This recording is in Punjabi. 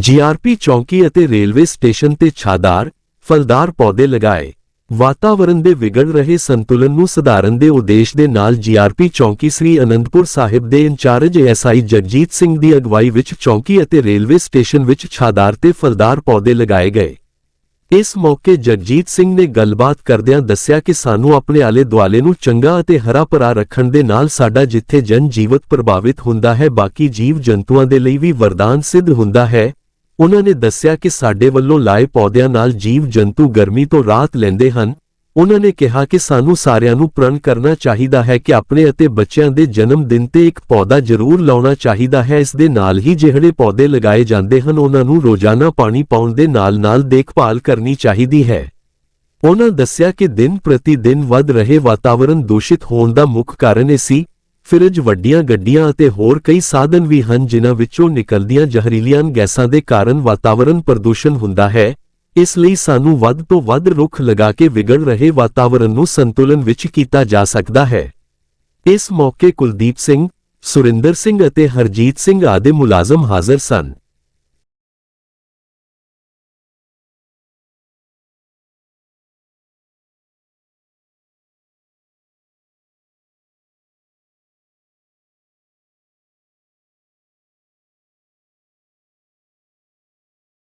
ਜੀਆਰਪੀ ਚੌਂਕੀ ਅਤੇ ਰੇਲਵੇ ਸਟੇਸ਼ਨ ਤੇ ਛਾਦਾਰ, ਫਲਦਾਰ ਪੌਦੇ ਲਗਾਏ। ਵਾਤਾਵਰਣ ਦੇ ਵਿਗੜ ਰਹੇ ਸੰਤੁਲਨ ਨੂੰ ਸੁਧਾਰਨ ਦੇ ਉਦੇਸ਼ ਦੇ ਨਾਲ ਜੀਆਰਪੀ ਚੌਂਕੀ ਸ੍ਰੀ ਅਨੰਦਪੁਰ ਸਾਹਿਬ ਦੇ ਇੰਚਾਰਜ ਐਸਆਈ ਜਗਜੀਤ ਸਿੰਘ ਦੀ ਅਗਵਾਈ ਵਿੱਚ ਚੌਂਕੀ ਅਤੇ ਰੇਲਵੇ ਸਟੇਸ਼ਨ ਵਿੱਚ ਛਾਦਾਰ ਤੇ ਫਲਦਾਰ ਪੌਦੇ ਲਗਾਏ ਗਏ। ਇਸ ਮੌਕੇ ਜਗਜੀਤ ਸਿੰਘ ਨੇ ਗੱਲਬਾਤ ਕਰਦਿਆਂ ਦੱਸਿਆ ਕਿ ਸਾਨੂੰ ਆਪਣੇ ਆਲੇ ਦੁਆਲੇ ਨੂੰ ਚੰਗਾ ਅਤੇ ਹਰਾ ਭਰਾ ਰੱਖਣ ਦੇ ਨਾਲ ਸਾਡਾ ਜਿੱਥੇ ਜਨ ਜੀਵਤ ਪ੍ਰਭਾਵਿਤ ਹੁੰਦਾ ਹੈ, ਬਾਕੀ ਜੀਵ ਜੰਤੂਆਂ ਦੇ ਲਈ ਵੀ ਵਰਦਾਨ ਸਿੱਧ ਹੁੰਦਾ ਹੈ। ਉਹਨਾਂ ਨੇ ਦੱਸਿਆ ਕਿ ਸਾਡੇ ਵੱਲੋਂ ਲਾਏ ਪੌਦਿਆਂ ਨਾਲ ਜੀਵ ਜੰਤੂ ਗਰਮੀ ਤੋਂ ਰਾਹਤ ਲੈਂਦੇ ਹਨ। ਉਹਨਾਂ ਨੇ ਕਿਹਾ ਕਿ ਸਾਨੂੰ ਸਾਰਿਆਂ ਨੂੰ ਪ੍ਰਣ ਕਰਨਾ ਚਾਹੀਦਾ ਹੈ ਕਿ ਆਪਣੇ ਅਤੇ ਬੱਚਿਆਂ ਦੇ ਜਨਮ ਦਿਨ ਤੇ ਇੱਕ ਪੌਦਾ ਜ਼ਰੂਰ ਲਾਉਣਾ ਚਾਹੀਦਾ ਹੈ। ਇਸ ਦੇ ਨਾਲ ਹੀ ਜਿਹੜੇ ਪੌਦੇ ਲਗਾਏ ਜਾਂਦੇ ਹਨ, ਉਹਨਾਂ ਨੂੰ ਰੋਜ਼ਾਨਾ ਪਾਣੀ ਪਾਉਣ ਦੇ ਨਾਲ-ਨਾਲ ਦੇਖਭਾਲ ਕਰਨੀ ਚਾਹੀਦੀ ਹੈ। ਉਹਨਾਂ ਦੱਸਿਆ ਕਿ ਦਿਨ ਪ੍ਰਤੀ ਦਿਨ ਵੱਧ ਰਹੇ ਵਾਤਾਵਰਣ ਦੂਸ਼ਿਤ ਹੋਣ ਦਾ ਮੁੱਖ ਕਾਰਨ ਇਹ ਸੀ ਫਰਿੱਜ ਵੱਡੀਆਂ ਗੱਡੀਆਂ ਅਤੇ ਹੋਰ ਕਈ ਸਾਧਨ ਵੀ ਹਨ ਜਿਨ੍ਹਾਂ ਵਿੱਚੋਂ ਨਿਕਲਦੀਆਂ ਜ਼ਹਿਰੀਲੀਆਂ ਗੈਸਾਂ ਦੇ ਕਾਰਨ ਵਾਤਾਵਰਣ ਪ੍ਰਦੂਸ਼ਣ ਹੁੰਦਾ ਹੈ। ਇਸ ਲਈ ਸਾਨੂੰ ਵੱਧ ਤੋਂ ਵੱਧ ਰੁੱਖ ਲਗਾ ਕੇ ਵਿਗੜ ਰਹੇ ਵਾਤਾਵਰਣ ਨੂੰ ਸੰਤੁਲਨ ਵਿੱਚ ਕੀਤਾ ਜਾ ਸਕਦਾ ਹੈ। ਇਸ ਮੌਕੇ ਕੁਲਦੀਪ ਸਿੰਘ, ਸੁਰਿੰਦਰ ਸਿੰਘ ਅਤੇ ਹਰਜੀਤ ਸਿੰਘ ਆਦਿ ਮੁਲਾਜ਼ਮ ਹਾਜ਼ਰ ਸਨ।